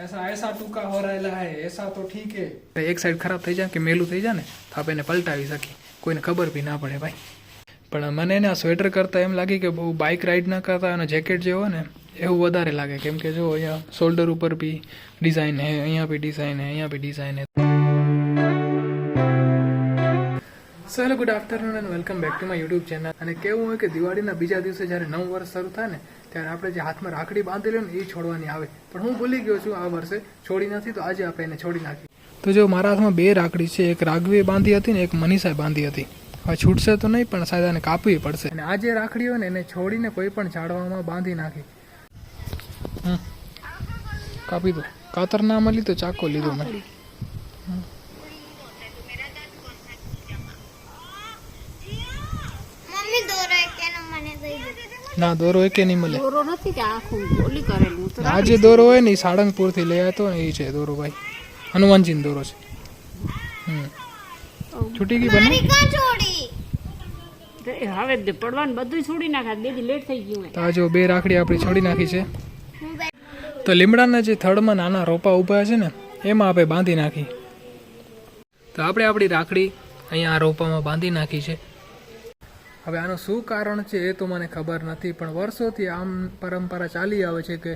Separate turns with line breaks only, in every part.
ऐसा ऐसा टूका हो રહેલા હે ऐसा તો ઠીક હે એક સાઈડ ખરાબ થઈ જાય કે મેલું થઈ જાય ને તો આપણે એને પલટાવી શકીએ કોઈને ખબર બી ના પડે ભાઈ પણ મને એને આ સ્વેટર કરતાં એમ લાગી કે બહુ બાઇક રાઇડ ના કરતા અને જેકેટ જે હોય ને એવું વધારે લાગે કેમ કે જો અહીંયા શોલ્ડર ઉપર બી ડિઝાઇન હે અહીંયા બી ડિઝાઇન હે અહીંયા બી ડિઝાઇન હે so hello good afternoon and welcome back to my YouTube channel અને કેવું હોય કે દિવાળીના બીજા દિવસે જ્યારે નવું વર્ષ શરૂ થાય ને, ત્યારે આપણે જે હાથમાં રાખડી બાંધેલી ને, એ છોડવાની આવે. પણ હું ભૂલી ગયો છું આ વર્ષે છોડી નથી, તો આજે આપણે એને છોડી નાખી. તો જો મારા હાથમાં બે રાખડી છે, એક રાઘવીએ બાંધી હતી ને, એક મનીષાએ બાંધી હતી. હવે છૂટશે તો નહીં, પણ સાહેબ આને કાપવી પડશે. અને આ જે રાખડી હોય ને, એને છોડીને કોઈ પણ ઝાડવામાં બાંધી નાખી. કાપી દો. કાતર ના મળી તો ચાકો લીધો મેં
મમ્મી દોરો કેનો મને દઈ દે
ના દોરો એકે નહીં મળે.
દોરો નથી કે આખું ઓલી કરેલું તો
આ જે દોરો હોય ને એ સાળંગપુરથી લઈ આવ્યો ને એ છે દોરો ભાઈ. હનુમાનજીનો દોરો છે. હમ. છૂટી ગઈ બને
હવે પડવાનું બધું છોડી નાખા બે લેટ થઈ ગયું
તો આ જો બે રાખડી આપણી છોડી નાખી છે. તો લીમડાના જે થડમાં નાના રોપા ઊભા છે ને એમાં આપણે બાંધી નાખી. તો આપણે આપણી રાખડી અહીંયા આ રોપામાં બાંધી નાખી છે. હવે આનું શું કારણ છે એ તો મને ખબર નથી, પણ વર્ષોથી આમ પરંપરા ચાલી આવે છે કે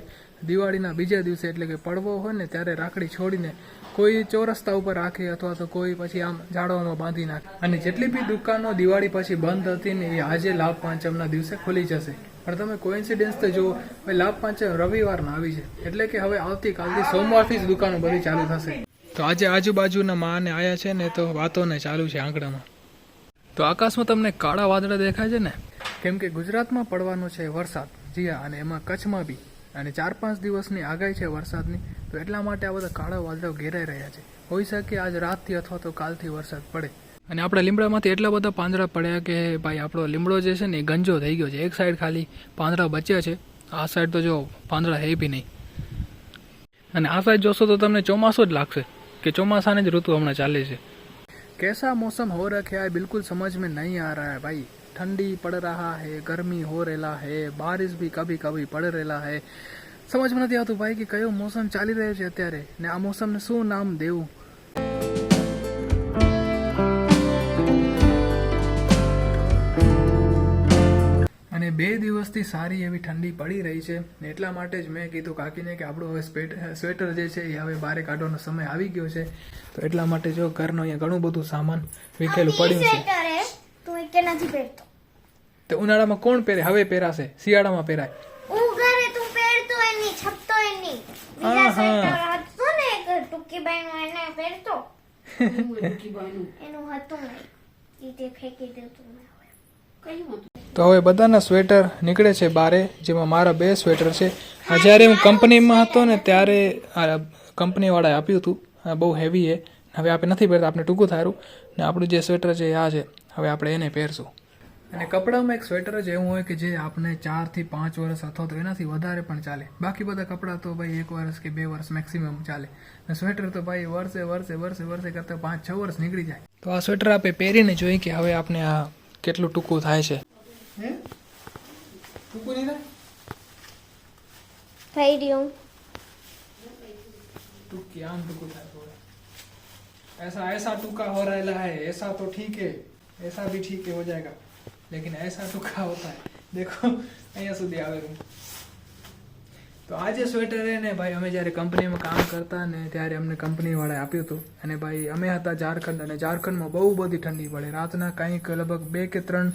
દિવાળીના બીજા દિવસે એટલે કે પડવો હોય ને ત્યારે રાખડી છોડીને કોઈ ચોરસ્તા ઉપર રાખે અથવા તો કોઈ પછી આમ ઝાડવામાં બાંધી નાખે. અને જેટલી બી દુકાનો દિવાળી પછી બંધ હતી ને એ આજે લાભ પાંચમના દિવસે ખુલી જશે. પણ તમે કોઇન્સિડન્સ તો જુઓ લાભ પાંચમ રવિવારના આવી છે. એટલે કે હવે આવતીકાલથી સોમવારથી જ દુકાનો બધી ચાલુ થશે. તો આજે આજુબાજુના માને આયા છે ને તો વાતોને ચાલુ છે આંકડામાં તો આકાશમાં તમને કાળા વાદળા દેખાય છે ને? કેમ કે ગુજરાતમાં પડવાનો છે વરસાદ જી હા અને એમાં કચ્છમાં બી. અને ચાર પાંચ દિવસની આગાહી છે વરસાદની તો એટલા માટે આ બધા કાળા વાદળો ઘેરાઈ રહ્યા છે. હોઈ શકે આજ રાતથી અથવા તો કાલથી વરસાદ પડે. અને આપણા લીમડામાંથી એટલા બધા પાંદડા પડ્યા કે ભાઈ આપણો લીમડો જે છે ને એ ગંજો થઈ ગયો છે. એક સાઈડ ખાલી પાંદડા બચ્યા છે. આ સાઈડ તો જો પાંદડા હે બી નહીં. અને આ સાઈડ જોશો તો તમને ચોમાસું જ લાગશે કે ચોમાસાની જ ઋતુ હમણાં ચાલે છે. कैसा मौसम हो रखा है बिल्कुल समझ में नहीं आ रहा है भाई ठंडी पड़ रहा है गर्मी हो रहा है बारिश भी कभी कभी पड़ रहा है समझ में नहीं આવતું ભાઈ કે કયો મોસમ ચાલી રહ્યો છે અત્યારે ને આ મોસમને શું નામ દેવું અને બે દિવસથી સારી એવી ઠંડી પડી રહી છે. ને એટલા માટે જ મેં કીધું કાકીને કે આપણું હવે સ્વેટ- સ્વેટર જે છે એ હવે બારે કાઢવાનો સમય આવી ગયો છે. તો એટલા માટે જો ઘરનો અહીંયા ઘણું બધું સામાન વિખેલું પડ્યું છે.
તું એ કે નથી પહેરતો.
તો ઉનાળામાં કોણ પહેરે? હવે પહેરાશે. શિયાળામાં પહેરાય.
હું ઘરે તું પહેરતો એની છપતો એની. બીજા
આહા.
સ્વેટર હતું ને એક ટૂંકી બાઈનું એને પહેરતો. એનું હતું નહીં. એ તે ફેંકી દેતું
કયું હતું?
તો હવે બધાના સ્વેટર નીકળે છે બારે, જેમાં મારા બે સ્વેટર છે. આ જ્યારે હું કંપનીમાં હતો ને ત્યારે કંપનીવાળાએ આપ્યું હતું. બહુ હેવી છે. હવે આપણે નથી પહેરતા આપણે ટૂંકું થારું ને આપણું જે સ્વેટર છે એ આ છે. હવે આપણે એને પહેરશું. અને કપડામાં એક સ્વેટર જ એવું હોય કે જે આપણે ચારથી પાંચ વર્ષ અથવા તો એનાથી વધારે પણ ચાલે. બાકી બધા કપડાં તો ભાઈ એક વર્ષ કે બે વર્ષ મેક્સિમમ ચાલે. અને સ્વેટર તો ભાઈ વર્ષે વર્ષે વર્ષે વર્ષે કરતાં પાંચ છ વર્ષ નીકળી જાય. તો આ સ્વેટર આપણે પહેરીને જોઈએ કે હવે આપણે આ કેટલું ટૂંકું થાય છે. ટૂંકું નહીં થાય
થઈ રહ્યું
टूकी आम टुकु था थोड़ा ऐसा ऐसा टूका हो रहेला है ऐसा तो ठीक है ऐसा भी ठीक है हो जाएगा लेकिन ऐसा टूका होता है देखो અહીંયા સુધી આવેલું તો આ જે સ્વેટર છે ને ભાઈ અમે જ્યારે કંપનીમાં કામ કરતા ને ત્યારે અમને કંપનીવાળાએ આપ્યું હતું અને ભાઈ અમે હતા ઝારખંડ અને ઝારખંડમાં બહુ બધી ઠંડી પડે રાતના કંઈક લગભગ બે કે ત્રણ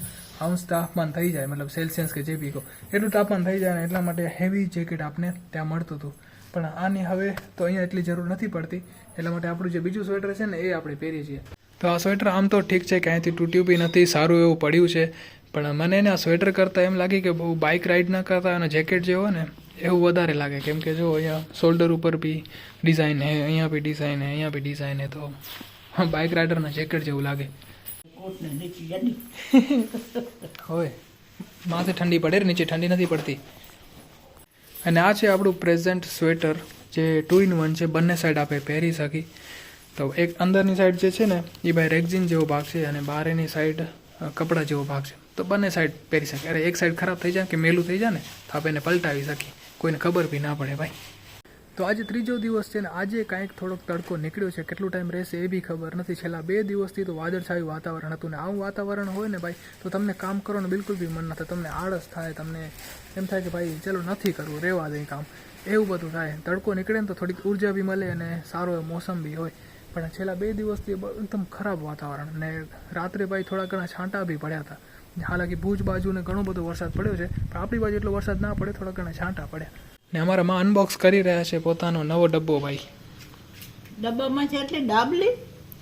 અંશ તાપમાન થઈ જાય, મતલબ સેલ્સિયસ કે જે બી કહો. એટલું તાપમાન થઈ જાય ને એટલા માટે હેવી જેકેટ આપને ત્યાં મળતું હતું. પણ આની હવે તો અહીંયા એટલી જરૂર નથી પડતી. એટલા માટે આપણું જે બીજું સ્વેટર છે ને, એ આપણે પહેરીએ છીએ. તો આ સ્વેટર આમ તો ઠીક છે ક્યાંયથી તૂટ્યું બી નથી, સારું એવું પડ્યું છે. પણ મને એને આ સ્વેટર કરતાં એમ લાગે કે બહુ બાઇક રાઇડ ના કરતા અને જેકેટ જે હોય ને, એવું વધારે લાગે. કેમ કે જો અહીંયા શોલ્ડર ઉપર બી ડિઝાઇન હે, અહીંયા બી ડિઝાઇન હે, અહીંયા બી ડિઝાઇન હે, તો બાઇક રાઇડરના જેકેટ જેવું લાગે. હોય માથે ઠંડી પડે નીચે ઠંડી નથી પડતી. અને આ છે આપણું પ્રેઝન્ટ સ્વેટર જે ટુ ઇન વન છે, બંને સાઈડ આપણે પહેરી શકી. તો એક અંદરની સાઈડ જે છે ને એ ભાઈ રેક્ઝિન જેવો ભાગ છે અને બહારની સાઈડ કપડા જેવો ભાગ છે. તો બંને સાઈડ પહેરી શકીએ અરે એક સાઈડ ખરાબ થઈ જાય કે મેલું થઈ જાય ને, તો આપણે એને પલટાવી શકીએ. કોઈને ખબર બી ના પડે ભાઈ. તો આજે ત્રીજો દિવસ છે ને આજે કાંઈક થોડોક તડકો નીકળ્યો છે. કેટલો ટાઈમ રહેશે એ બી ખબર નથી. છેલ્લા બે દિવસથી તો વાદળછાયું વાતાવરણ હતું ને આવું વાતાવરણ હોય ને ભાઈ, તો તમને કામ કરવાનું બિલકુલ બી મન ન થાય તમને આળસ થાય, તમને એમ થાય કે ભાઈ, ચલો નથી કરવું, રહેવા દે કામ. એવું બધું થાય. તડકો નીકળે ને તો થોડીક ઊર્જા બી મળે અને સારો મોસમ બી હોય. પણ છેલ્લા બે દિવસથી એકદમ ખરાબ વાતાવરણ. ને રાત્રે ભાઈ થોડા ઘણા છાંટા બી પડ્યા હતા. હાલાકી ભુજ બાજુને ઘણો બધો વરસાદ પડ્યો છે. પણ આપણી બાજુ એટલો વરસાદ ના પડે, થોડા ઘણા છાંટા પડ્યા. ને અમારા માં અનબોક્સ કરી રહ્યા છે પોતાનો નવો ડબ્બો ભાઈ.
ડબ્બામાં છે એટલે ડાબલી?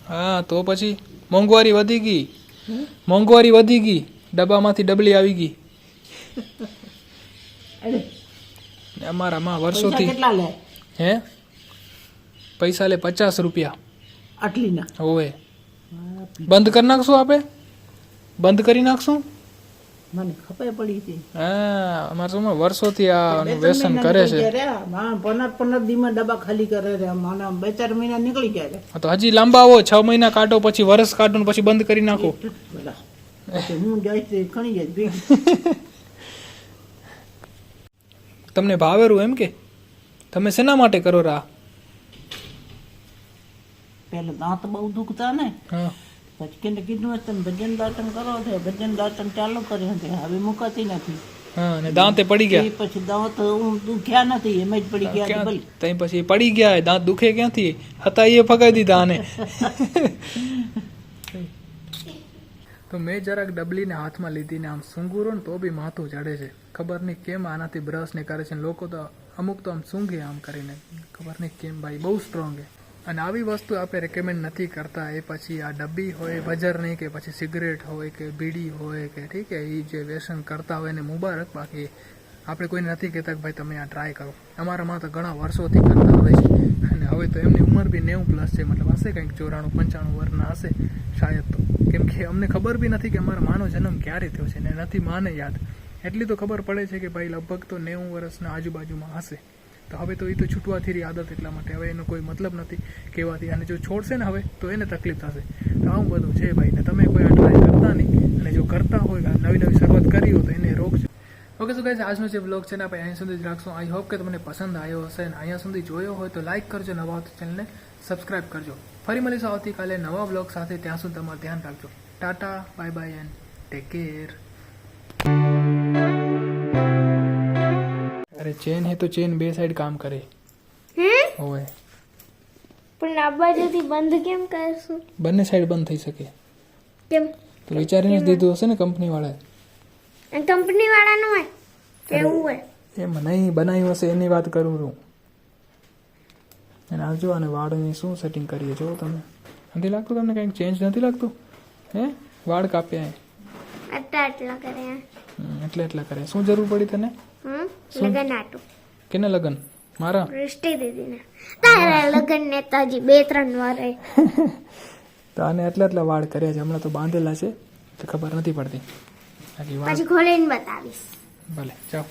હા તો પછી મોંઘવારી વધી ગઈ. મોંઘવારી વધી ગઈ. ડબ્બામાંથી ડબલી આવી ગઈ. અમારામાં અમારા માં વર્ષોથી
કેટલા લે?
હે? પૈસા લે પચાસ રૂપિયા.
આટલીના
હોવે. બંધ કરી નાખશું આપે? બંધ કરી નાખશું?
મને ખપાઈ પડી હતી.
હા અમારે વર્ષોથી આ વ્યસન કરે છે.
પંદર પંદર દીમાં ડબ્બા ખાલી કરે છે મને બે ચાર મહિના નીકળી ગયા છે
તો હજી લાંબાવો છ મહિના કાઢો પછી વર્ષ કાઢો પછી બંધ કરી નાખો.
હું જાય છે ખણી જાય
તમને ભાવેરું એમ કે? તમે શેના માટે કરો રા?
પેલા દાંત બહુ દુખતા ને.
હા.
પછી કેને કીધું હતું તમે ભજન દાતન કરો છો ભજન દાતન ચાલુ કર્યું છે હવે મુકાતી નથી.
હા અને દાંતે પડી ગયા.
પછી દાંત હું દુખ્યા નથી એમ જ પડી ગયા ભલે.
તઈ પછી પડી ગયા દાંત દુખે ક્યાંથી? હતા એ ફગાઈ દીધા આને. તો મેં જરાક ડબલીને હાથમાં લીધીને આમ સૂંઘુરો ને તો બી માથું ચડે છે. ખબર નહીં કેમ આનાથી બ્રશ ને કરે છે ને લોકો તો અમુક તો આમ સૂંઘે આમ કરીને. ખબર નહીં કેમ ભાઈ બહુ સ્ટ્રોંગ છે અને આવી વસ્તુ આપણે રેકમેન્ડ નથી કરતા. એ પછી આ ડબ્બી હોય, બજરની કે પછી સિગરેટ હોય કે બીડી હોય કે ઠીક એ જે વ્યસન કરતા હોય એને મુબારક. બાકી આપણે કોઈને નથી કહેતા કે ભાઈ તમે આ ટ્રાય કરો. અમારામાં તો ઘણા વર્ષોથી કરતા હોય છે. અને હવે તો એમની ઉંમર બી નેવું પ્લસ છે. મતલબ હશે કંઈક ચોરાણું, પંચાણું વર્ષના હશે શાયદ તો. કેમ કે અમને ખબર બી નથી કે અમારા માનો જન્મ ક્યારે થયો છે ને નથી માને યાદ. એટલી તો ખબર પડે છે કે ભાઈ લગભગ તો નેવું વર્ષના આજુબાજુમાં હશે. તો હવે તો એ તો છૂટવાથી રહી આદત એટલા માટે. હવે એનો કોઈ મતલબ નથી કહેવાથી. અને જો છોડશે ને હવે, તો એને તકલીફ થશે. તો આવું બધું છે ભાઈ. ને તમે કોઈ આ ટ્રાય કરતા નહીં. અને જો કરતા હોય નવી નવી શરૂઆત કરી હોય, તો એને રોકજો. ઓકે સો ગાઈઝ આજનો જે બ્લોગ છે ને, આપણે અહીંયા સુધી જ રાખશું. આઈ હોપ કે તમને પસંદ આવ્યો હશે. અને અહીંયા સુધી જોયો હોય, તો લાઇક કરજો નવા તો ચેનલને સબસ્ક્રાઇબ કરજો. ફરી મળીશું આવતીકાલે નવા બ્લોગ સાથે. ત્યાં સુધી તમારું ધ્યાન રાખજો. Tata bye bye and take care ચેન હે તો ચેન બે સાઈડ કામ કરે હોય
પણ આ બાજુથી બંધ કેમ કરશું
બંને સાઈડ બંધ થઈ શકે
કેમ
તો વિચારીને જ દીધું હશે ને કંપની વાળા
કંપની વાળાનું હોય એવું હોય
એમ નહીં બનાવ્યું હશે એની વાત કરું છું અને આવજો અને વાળની શું સેટિંગ કરીએ જો તમે નથી લાગતું તમને કંઈક ચેન્જ નથી લાગતું હે વાળ કાપ્યા એટલા એટલે એટલા કરે શું જરૂર પડી તને
હમ? લગન આટું
કેને લગન? મારા?
વૃષ્ટિ દીદીને. તારા લગન ને બે ત્રણ વાર.
તો આને એટલા એટલા વાળ કર્યા છે. હમણાં તો બાંધેલા છે તો ખબર નથી પડતી. બાકી વાળ
પછી ખોલીને બતાવીશ.
ભલે ચાલો.